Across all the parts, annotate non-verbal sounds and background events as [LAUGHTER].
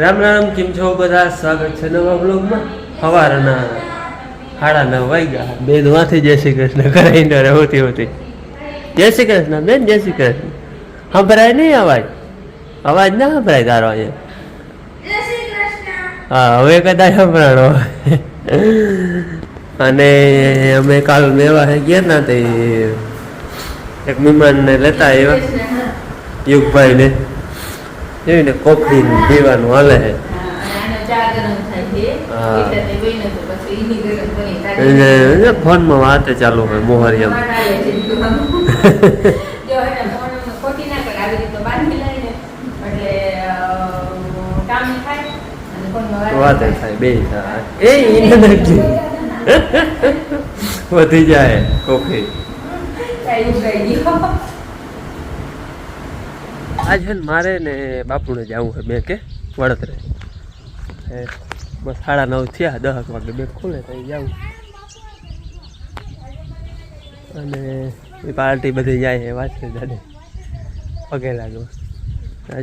રામ રામ કેમ છો બધા? સ્વાગત છે નવા બ્લોગમાં સવારના સાડા નવ વાગ્યા. બે વાથી જય શ્રી કૃષ્ણ. કરાઈને રહેતી હોતી જય શ્રી કૃષ્ણ બેન જય શ્રી કૃષ્ણ. સંભળાય નહીં અવાજ? અવાજ ના સંભળાય તારો અહીંયા. હા હવે કદાચ સંભળાણો. અને અમે કાલ મેવા ગયા ના તે એક મહેમાનને લેતા આવ્યા. યુગભાઈને. કોફી ને પીવાનું હાલે. છે. એને ફોનમાં વાત ચાલુ હોય મોહરિયમ. વાત [LAUGHS] થાય. બે થાય. એ [LAUGHS] [LAUGHS] વધી જાય કોફી આજ છે ને મારે ને બાપુને જવું હોય બેંકે વડતરે એ બસ સાડા નવ થયા, દસ વાગે બેંક ખુલે તો જવું અને એ પાર્ટી બધી જાય વાંચે દાદે. પગે લાગ્યો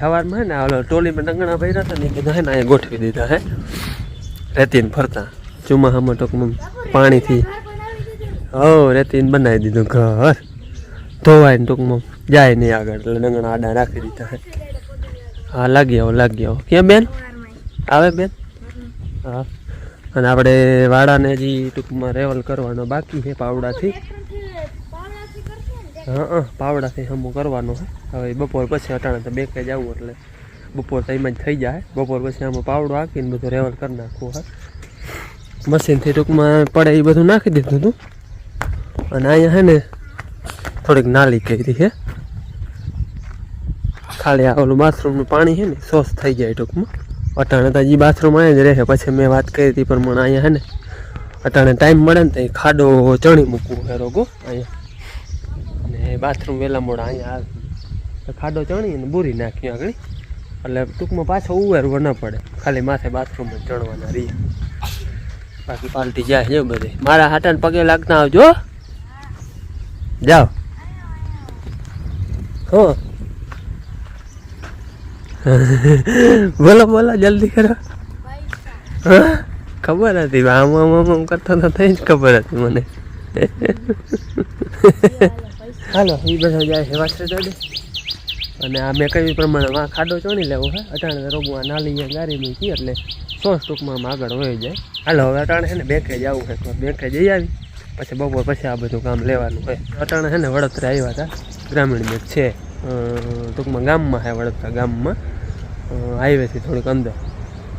સવારમાં ને ઓલો ટોલીમાં ડંગણા ભર્યા હતા ને એ હે ને અહીંયા ગોઠવી દીધા હે. રેતીને ફરતા. ચોમાસામાં ટૂંકમાં પાણીથી. હો રેતીને બનાવી દીધું ઘર. ધોવાય ને ટૂંકમાં. જાય નહીં આગળ, એટલે ડંગણા આડા રાખી દીધા હે લાગી આવો લાગી આવો કેમ બેન? આવે બેન? હા. અને આપણે વાડાને હજી ટૂંકમાં રેવલ કરવાનો બાકી છે, પાવડાથી. હા હા, પાવડાથી હમું કરવાનો છે. હવે બપોર પછી અટાણે તો બે કે જવું એટલે બપોર એમાં જ થઈ જાય. બપોર પછી આમાં પાવડો હાંકીને બધું રેવલ કરી નાખવું, હા. મશીનથી ટૂંકમાં પડે એ બધું નાખી દીધું હતું અને અહીંયા છે ને થોડીક નાલી કરી છે ખાલી આ ઓલું બાથરૂમનું પાણી છે ને, સોસ થઈ જાય ટૂંકમાં. અટાણે તો હજી બાથરૂમ અહીંયા જ રહે. પછી મેં વાત કરી હતી પ્રમાણે અહીંયા છે ને, અટાણે ટાઈમ મળે ને તો ખાડો ચણી મૂકવું હે રોગો અહીંયા અને બાથરૂમ વહેલા મોડા અહીંયા આવે ખાડો ચણી અને બુરી નાખ્યું આગળ. એટલે ટૂંકમાં પાછો ઉવેરવો ન પડે. ખાલી માથે બાથરૂમ જ ચણવાના રહીએ બાકી પાલટી જાય છે બધે. મારા હાટાને પગે લાગતા આવજો જાઓ. હો. બોલો બોલો, જલ્દી કરો. હા? ખબર હતી, આમ આમ આમ આમ કરતો તો થઈ જ ખબર હતી મને. હાલો એ બધા જાય છે વાસરે દાદે અને આ મેં કહ્યું પ્રમાણે માં ખાડો ચોણી લેવો, હે? અટાણે રોગું આ નાલી ગારી મૂકી એટલે સોસ ટૂંકમાં આગળ વહી જાય. હાલો, હવે અટાણે છે ને, બેંકે જવું છે, તો બેંકે જઈ આવી. પછી બપોર પછી આ બધું કામ લેવાનું હોય. અટાણે છે ને વડોદરા આવ્યા હતા. ગ્રામીણ બેંક છે. ટૂંકમાં ગામમાં છે વડોદરા ગામમાં. હાઈવેથી થોડીક અંદર.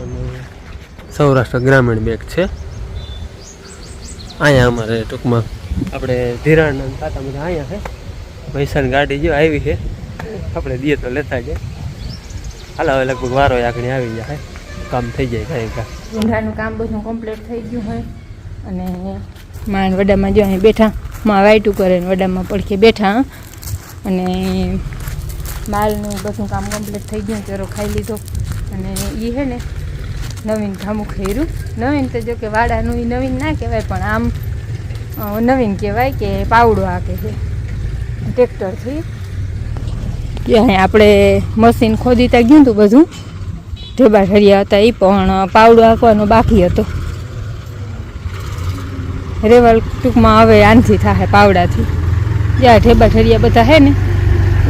અને સૌરાષ્ટ્ર ગ્રામીણ બેંક છે. અહીંયા અમારે ટૂંકમાં આપણે ધિરાણ ખાતા બધા અહીંયા છે. પૈસાની ગાડી જો આવી છે. આપણે દઈએ તો લેતા જાય. હાલ, હવે લગભગ વારો આગળ આવી જાય કામ થઈ જાય કાંઈ કાંઈ. ઊંધાનું કામ બધું કમ્પ્લીટ થઈ ગયું હોય. અને માણ વડામાં જો અહીં બેઠા. માં વાયટું કરે ને વડામાં પડખે બેઠા. અને માલનું બધું કામ કમ્પ્લીટ થઈ ગયું. ચરો ખાઈ લીધો. અને એ છે ને નવીન ધામું ખર્યું નવીન તો જો કે વાડાનું એ નવીન ના કહેવાય, પણ આમ નવીન કહેવાય કે પાવડો હાકે છે. ટ્રેક્ટરથી આપણે મશીન ખોદીતા ગયું હતું બધું. ઢેબા ઠર્યા હતા એ પણ પાવડો હાંકવાનો બાકી હતો. રેવલ ટૂંકમાં હવે આનથી થાય પાવડાથી. જ્યાં ઠેબા ઠેરિયા બધા હે ને,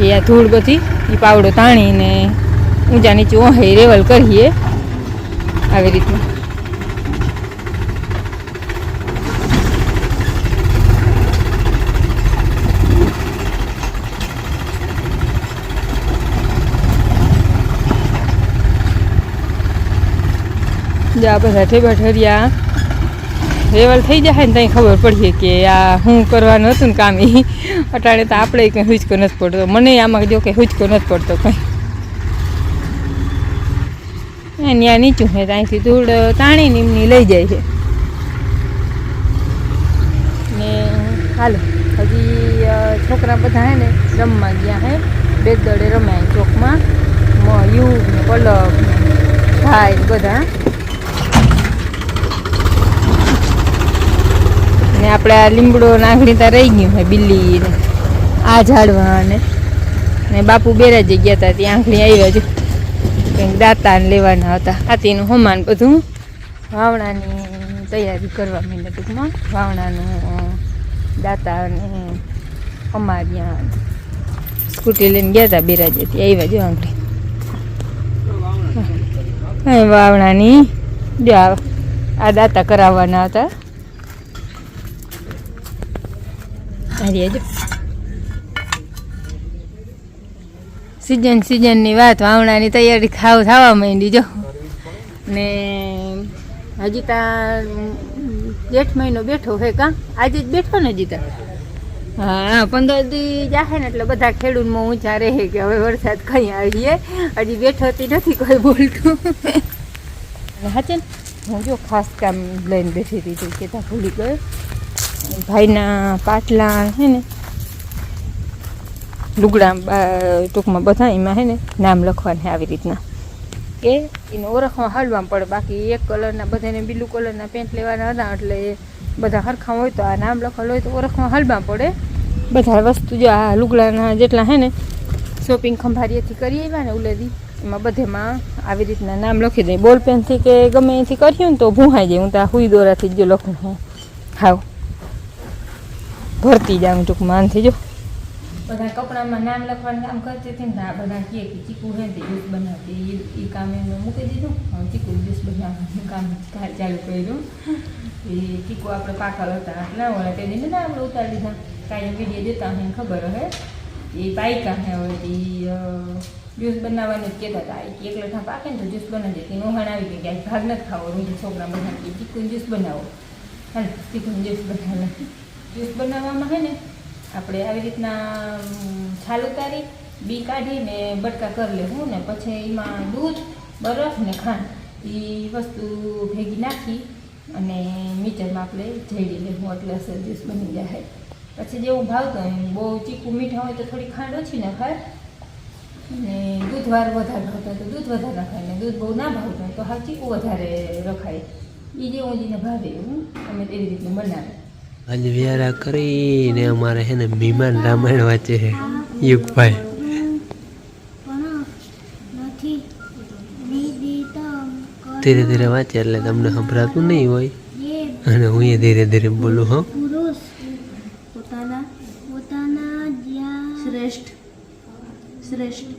એ આ ધૂળ બધી એ પાવડો તાણીને ઊંચા નીચે ઓહે રેવલ કરીએ. આવી રીતનું. જ્યાં બધા ઠેબા ઠરિયા રેવલ થઈ જાય ને ત્યાં ખબર પડશે કે આ શું કરવાનું હતું ને કામ એ અટાણે તો આપણે કંઈ હુચકો નથી પડતો. મને આમાં જો કે હુચકો નથી પડતો કંઈ. ત્યાં નીચું છે, ત્યાંથી ધૂળ તાણી નિમની લઈ જાય છે. ને, હાલો, હજી છોકરા બધા હે ને રમવા ગયા હે. બે દડે રમ્યા ચોકમાં. યુ ને પલક ભાઈ બધા. ને આપણે આ લીમડો નાખણી ત્યાં રહી ગયું છે બિલ્લી ને આ ઝાડવા ને ને બાપુ બેરાજી ગયા હતા ત્યાં આંખણી આવ્યા છે કંઈક દાતા લેવાના હતા. હાથીનું હમાન બધું વાવણાની તૈયારી કરવા માંડ્યા ટૂંકમાં. વાવણાનું દાતા અને અમારિયા સ્કૂટી લઈને ગયા હતા બિરાજેથી આવ્યા જો આંગળી. વાવણાની જો આ દાતા કરાવવાના હતા. હારી જો સિઝન સિઝનની વાત, વાવણાની તૈયારી ખાવ થવા માંડી જો. ને હજી તા જેઠ મહિનો બેઠો હે કા? આજે જ બેઠો ને હજી તા? હા, પંદર દી જાહે ને એટલે બધા ખેડૂતમાં ઊંચા રહે કે હવે વરસાદ કઈ આવીએ. હજી બેઠોતી નથી કોઈ બોલતું. હાચે હું જો ખાસ કામ લઈને બેઠી હતી કે ત્યાં ભૂલી ગયો. ભાઈના પાટલા હે ને, લુગડા ટૂંકમાં બધા એમાં હે ને નામ લખવાના આવી રીતના. કે એને ઓળખવા હાલવા પડે, બાકી એક કલરના બધાને બ્લુ કલરના પેન્ટ લેવાના હતા, એટલે બધા હરખા હોય તો આ નામ લખેલું હોય તો ઓળખવા હાલવા પડે. બધા વસ્તુ જો આ લુગડાના જેટલા હે ને શોપિંગ ખંભારીએથી કરી આવ્યા ને ઉલેદી એમાં બધેમાં આવી રીતના નામ લખી દઈએ બોલ પેનથી કે ગમે એથી કર્યું ને તો ભૂંહાઈ જાય. હું તો આ હુઈ દોરાથી જ જો લખું હું હાવ. ભરતી જાઉં ટૂંકમાં આનથી જો બધા કપડામાં નામ લખવાનું કામ કરતી હતી ને આ બધા કહે કે ચીકુ હે તે જ્યુસ બનાવતી એ કામ એમને મૂકી દીધું. હવે ચીકુ જ્યુસ બનાવવાનું કામ ચાલુ કર્યું. એ ચીકુ આપણે પાકલ હતા એટલે હોય તે દિને ને આપણે ઉતારી દીધા. કાંઈ વીડિયો દેતા હોય ખબર હે. એ પાયકા હે હવે એ જ્યુસ બનાવવાનું જ કહેતા હતા. એક એકલઠા પાકે ને તો જ્યુસ બનાવી દેતી નોહાણ આવી ગઈ કે ભાગ નથી ખાવો. રૂમ છોકરા બધા ચીકુ જ્યુસ બનાવો. હાલ ચીકુ જ્યુસ બનાવે જ્યુસ બનાવવામાં છે ને, આપણે આવી રીતના છાલ ઉતારી, બી કાઢીને બટકા કરી લેવું ને પછી એમાં દૂધ, બરફ ને ખાંડ એ વસ્તુ ભેગી નાખી અને મિક્સરમાં આપણે ઝેડી લેવું એટલે અસર જ્યુસ બની જાય પછી જેવું ભાવતું હોય બહુ ચીકું મીઠા હોય તો થોડી ખાંડ ઓછી નખાય અને દૂધ વાર વધારે ભાવતો હોય તો દૂધ વધારે નખાય ને દૂધ બહુ ના ભાવતું હોય તો હા ચીકું વધારે રખાય. એ જેવું જેને ભાવે એવું, અમે તેવી રીતનું બનાવે આજે વ્યારા કરીને અમારે છે ને ભીમાન રામાયણ વાંચે છે યુગભાઈ. ધીરે ધીરે વાંચે એટલે તમને સંભળાતું નહીં હોય. અને હું એ ધીરે ધીરે બોલું હો પુરુષ પોતાના પોતાના જ્યાં શ્રેષ્ઠ શ્રેષ્ઠ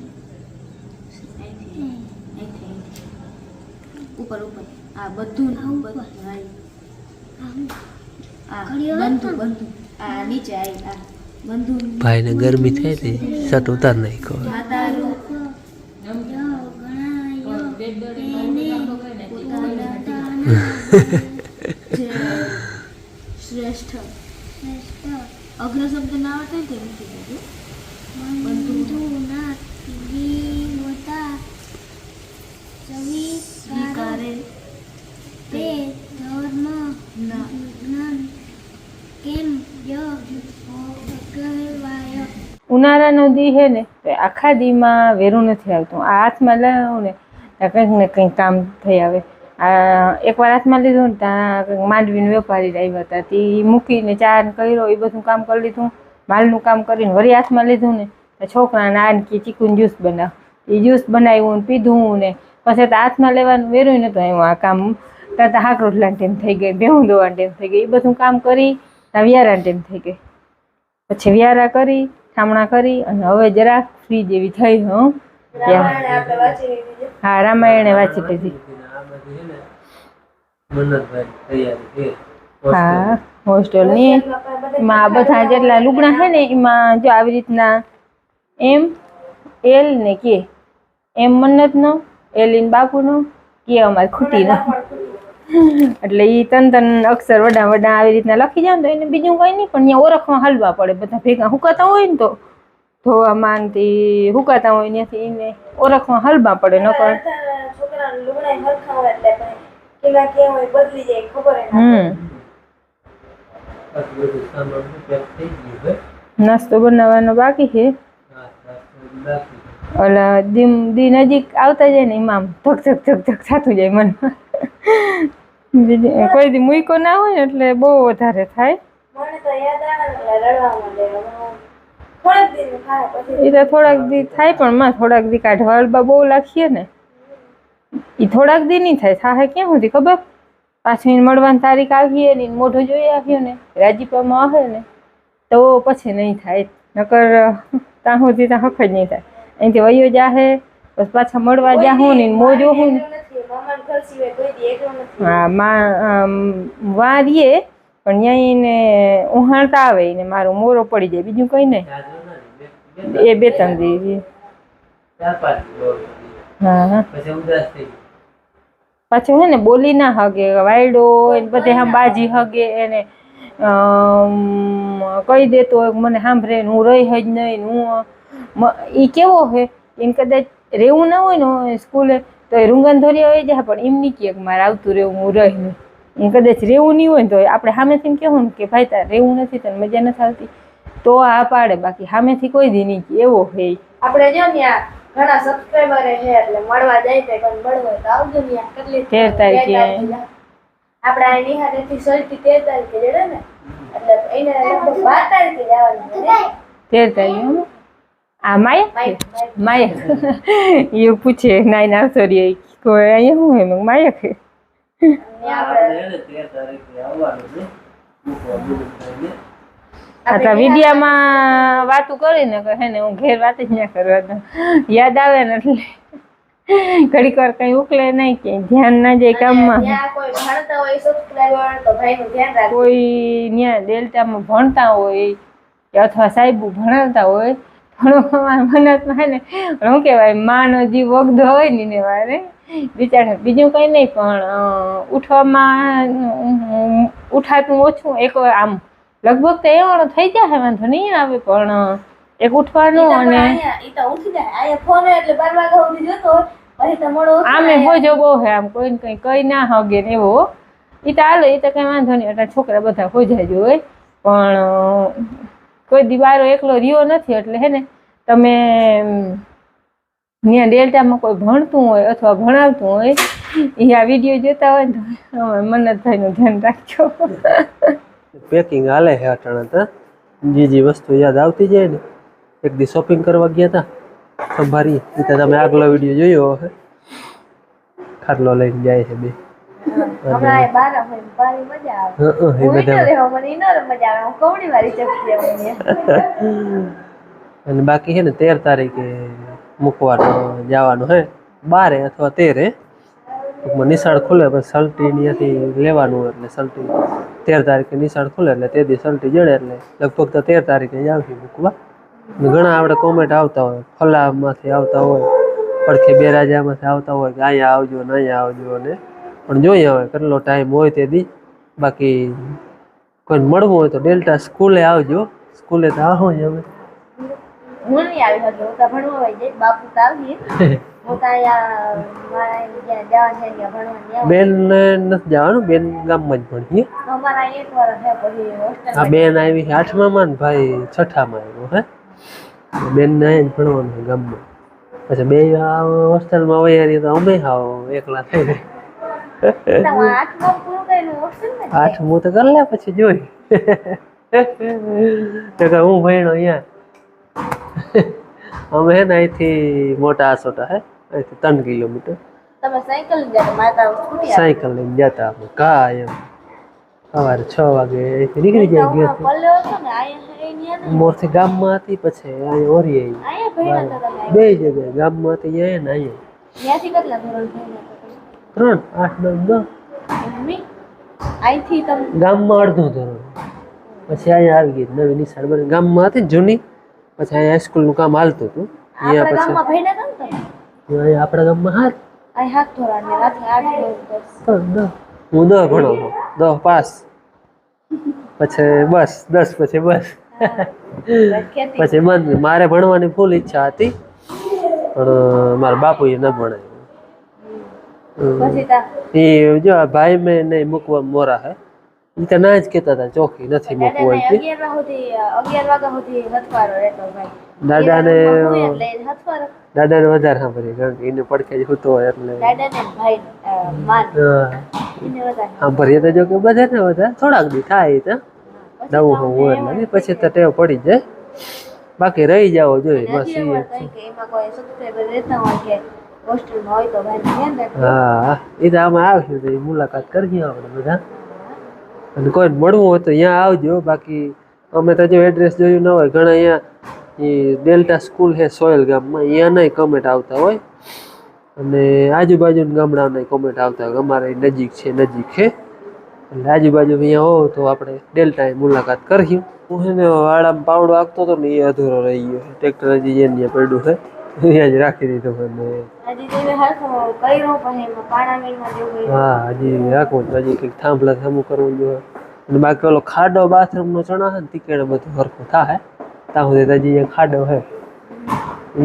ઉપર ઉપર આ બધું આ ઉપર. બધું, હા. આમ આ ઘડિયો બંધુ હતો ને? બંધુ આ નીચે આવી આ બંધુ ભાઈને ગરમી થાય તે શર્ટ ઉતાર નાખ્યો માતાનું યો ગણાયો પોતાના જે શ્રેષ્ઠ શ્રેષ્ઠ અગ્ર શબ્દ ના આવડતા ને તે મૂકી દેજો બંધુના જીવતા સ્વીકારે સ્વીકારે તે ધર્મ ના જ્ઞાન કેમ ય કહેવાય ઉનાળાનો દી છે ને, તો આખા દીમાં વેરું નથી આવતું. આ હાથમાં લાવું ને કંઈક ને કંઈક કામ થઈ આવે. આ એકવાર હાથમાં લીધું ને, ત્યાં માંડવીને વેપારી આવ્યા હતા. તે મૂકીને ચા કર્યો એ બધું કામ કરી લીધું. માલનું કામ કરીને વળી હાથમાં લીધું ને, તો છોકરાને આ કે ચીકુન જ્યુસ બનાવ. એ જ્યુસ બનાવ્યું ને પીધું ને, પછી તો હાથમાં લેવાનું વેરું ને, તો એવું આ કામ ત્યાં હાક રોટલાની ટેમ થઈ ગઈ ભેહું દોવાની ટેમ થઈ ગઈ એ બધું કામ કરી ત્યાં વ્યારાની ટેમ થઈ ગઈ પછી વ્યારા કરી ઠામણા કરી અને હવે જરાક ફ્રી જેવી થઈ હું. હા રામાયણે વાંચી લીધી. હા હોસ્ટેલની. એમાં આ બધા જેટલા લુગડા છે ને એમાં જો આવી રીતના એમ એલ ને કે એમ મન્નતનો એલ ઇન બાપુનો કે અમારે ખૂટીનો. એટલે એ તન તન અક્ષર વડા વડા આવી રીતના લખી ને તો એને બીજું કંઈ નહીં પણ અહીંયા ઓળખમાં હલવા પડે. બધા ભેગા હુકાતા હોય ને તો ધોવામાં ને હુકાતા હોય ત્યાંથી એને ઓળખમાં હલવા પડે નકર જાય નાસ્તો બનાવવાનો બાકી છે. ઓલા દી નજીક આવતા જાય ને એમાં આમ ધક ધક ધક ધક થતું જાય મનમાં. બીજું કોઈ દી મૂકો ના હોય એટલે બહુ વધારે થાય. એ તો થોડાક દી થાય પણ માં થોડાક દી કાઢવા હલબા બહુ લાખીએ ને. એ થોડાક દી નહીં થાય. થાય ક્યાં સુધી ખબર? પાછી મળવાની તારીખ આવીએ ને મોઢું જોઈ આવ્યો ને રાજીપામાં આવે ને તો પછી નહીં થાય. નકર ત્યાં સુધી ત્યાં હખ જ નહીં થાય. અહીંથી વયો જાહે પછી પાછા મળવા ને મોજ હું ને. એકલો નથી હા માં વારીએ પણ ત્યાં એને ઉહાણતા આવે ને મારો મોરો પડી જાય બીજું કંઈ નહીં. એ બે ત્રણ દી હા હા. પછી ઉદાસ થઈ પાછું હે ને બોલી ના હગે વાયડો એને બધે આમ બાજી હગે એને કહી દેતો હોય મને સાંભળે હું રહી જ નહીં હું એ કેવો હે? એને કદાચ રહેવું ના હોય ને સ્કૂલે તો એ રૂંગન ધોરી હોય જાય પણ એમ નહીં કે મારે આવતું રહેવું હું રહી નહીં એને કદાચ રહેવું નહીં હોય ને તો આપણે સામેથી કહેવું ને કે ભાઈ તારે રહેવું નથી તને મજા નથી આવતી તો આ પાડે બાકી સામેથી કોઈ દી નહીં એવો હે આપણે જો ને ઘણા સબસ્ક્રાઈબર છે એટલે મળવા જાય તે પણ મળવો તો આવજો ત્યાં કેટલી તેર તારીખે. આપણે આ નિહારેથી સલટી તેર તારીખે જડે ને એટલે એને લગભગ 12 તારીખે જવાનું છે ને? તેર તારીખે હો. આ માયક માયક એ પૂછે નાઈ ના સોરી કોઈ અહીંયા હે મેં કીધું, માયક આ વિડીયામાં વાતું કરીને કે હે ને હું ઘેર વાત જ ના કરવા દઉં. યાદ આવે ને એટલે. ઘડીક વાર કઈ ઉકલે નહીં કે ધ્યાન ના જાય કામમાં. કોઈ ત્યાં ડેલ્ટામાં ભણતા હોય અથવા સાહેબુ ભણાવતા હોય ભણવામાં મનતમાં હે ને શું કહેવાય માનો જીવ વગધો હોય ને એને વારે. બિચારા બીજું કંઈ નહીં પણ ઉઠવામાં ઉઠાતું ઓછું એક આમ લગભગ તો એવાનો થઈ જાય વાંધો નહીં આવે પણ એક ઉઠવાનું અને આમે. હોજો બહુ હે આમ કોઈને કંઈ કઈ ના હગે ને એવો. એ તો હાલો એ તો કંઈ વાંધો નહીં એટલે છોકરા બધા હોજા જ હોય. પણ કોઈ દિવારો એકલો રહ્યો નથી એટલે હે ને તમે ત્યાં ડેલ્ટામાં કોઈ ભણતું હોય અથવા ભણાવતું હોય એ આ વીડિયો જોતા હોય ને મન્નતભાઈનું ધ્યાન રાખજો. પેકિંગ હાલે છે અટાણા તા. જે જે વસ્તુ યાદ આવતી જાય ને, એક દી શોપિંગ કરવા ગયા હતા સંભારી. તમે આગલો વીડિયો જોયો હશે. ખાટલો લઈને જાય છે બે. હમણાં બાર હોય બારી મજા આવે. હં, હં, એ હું ઈનો રહેવા મને ઈનો મજા આવે. હું કવડી વાળી ચપટી આવું [LAUGHS] અને બાકી છે ને તેર તારીખે મૂકવાનું જવાનું હે. બારે અથવા તેરે. ટૂંકમાં નિશાળ ખુલે પછી સલટી ત્યાંથી લેવાનું એટલે સલટી. તેર તારીખે નિશાળ ખુલે એટલે તે દી સલટી જડે એટલે લગભગ તો તેર તારીખે જ આવશે મૂકવા. ઘણા આપણે કોમેન્ટ આવતા હોય ફલામાંથી આવતા હોય પડખે બેરાજામાંથી આવતા હોય કે અહીંયા આવજો ને અહીંયા આવજો ને. પણ જોઈએ હવે કેટલો ટાઈમ હોય તે દી. બાકી કોઈને મળવું હોય તો ડેલ્ટા સ્કૂલે આવજો. સ્કૂલે તો આવો જ હવે. હું નહીં આવી હતી તો ભણવા હોય જાય બાપુ તો આવીએ [LAUGHS] હું તો અહીંયા મારા જ્યાં જવાનું છે ત્યાં ભણવા ત્યાં બેન નથી જવાનું બેન ગામમાં જ ભણીએ આ બેન આવી છે આઠમામાં ને ભાઈ છઠ્ઠામાં આવ્યો હે? બેન ને જ ભણવાનું ગામમાં. પછી બે હોસ્ટેલમાં હોય તો અમે હાવ એકલા થઈ આઠમા તો કરી લે પછી જોઈ હું ભણ્યો અહીંયા અમે હે ને અહીંથી મોટા આસોટા હે અહીંથી ત્રણ કિલોમીટર સાયકલ લઈને જતા અમે કા એમ સવારે છ વાગે અહીંથી નીકળી જાય. અહીંયા મોરથી ગામમાં હતી પછી અહીંયા ઓરી આવી બે જગ્યાએ ગામમાં હતી અહીંયા ને અહીંયા ત્રણ આઠ નવ દસ. મમ્મી ગામમાં અડધું ધોરણ. પછી અહીંયા આવી ગઈ નવી નિશાળ બની. ગામમાં હતી જૂની પછી અહીંયા હાઈસ્કૂલનું કામ હાલતું હતું. અહીંયા પછી ગામમાં ભણ્યા હતા ને તમે? અહીં આપણા ગામમાં હાથ દસ. દસ. હું દસ ભણો દસ પાસ. પછી બસ દસ પછી બસ. પછી બંધ. મારે ભણવાની ફૂલ ઈચ્છા હતી પણ મારા બાપુએ ન તા એ જો આ ભાઈ મેં નહીં મૂકવા મોરા હે. એ તો ના જ કહેતા હતા ચોખી નથી મૂકવું દાદાને દાદાને વધારે સાંભળીએ કારણ કે એને પડખે જ સૂતો હોય એટલે દાદાને ભાઈ માન. હા, એને સાંભળીએ તો જો કે બધા ને વધારે થોડાક દી થાય તો. નવું હોવું હોય એટલે પછી તો ટેવ પડી જાય. બાકી રહી જાવ જોઈએ બસ એમાં કોઈ સબસ્ક્રાઈબર રહેતા હોય કે હા, એ તો આમાં આવશે, તો મુલાકાત કરીએ આપણે બધા. અને કોઈ મળવું હોય તો અહીંયા આવજો, બાકી અમે તો જો એડ્રેસ જોયું ન હોય, ઘણા અહીંયા એ ડેલ્ટા સ્કૂલ છે સોયલ ગામમાં, અહીંયા નહીં કમેન્ટ આવતા હોય. અને આજુબાજુના ગામડાના કમેન્ટ આવતા હોય, અમારે નજીક છે નજીક છે. એટલે આજુબાજુ અહીંયા હોવ તો આપણે ડેલ્ટાએ મુલાકાત કરીશું હું છે ને વાળામાં પાવડો આપતો હતો ને એ અધૂરો રહી ગયો ટ્રેક્ટર હજી એની પડ્યું છે. અહીંયા જ રાખી દીધો હજી પણ હા હજી રાખવું તો હજી કંઈક થાંભલા થાંભું કરવું જોઈએ અને બાકી ઓલો ખાડો બાથરૂમનો ચણા છે ને તીકેડે બધું હરખું થાય ત્યાં સુધી હજી અહીંયા ખાડો છે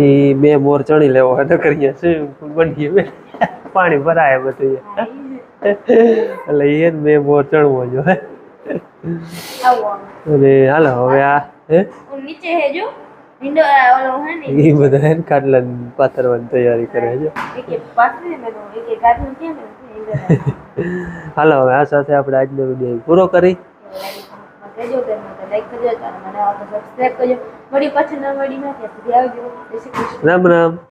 એ બે મોર ચણી લેવો હોય નકર અહીંયા સ્વિમિંગ પુલ બની. ગયું પાણી ભરાય બધું એટલે એ બે મોર ચણવો જોઈએ અને હાલો હવે આ હે? નીચે હે જો. હે ને એ બધા હે ને ખાટલા પાથરવાની તૈયારી કરે છે. હાલો હવે આ સાથે આપણે આજનો વીડિયો પૂરો કરી. રામ રામ.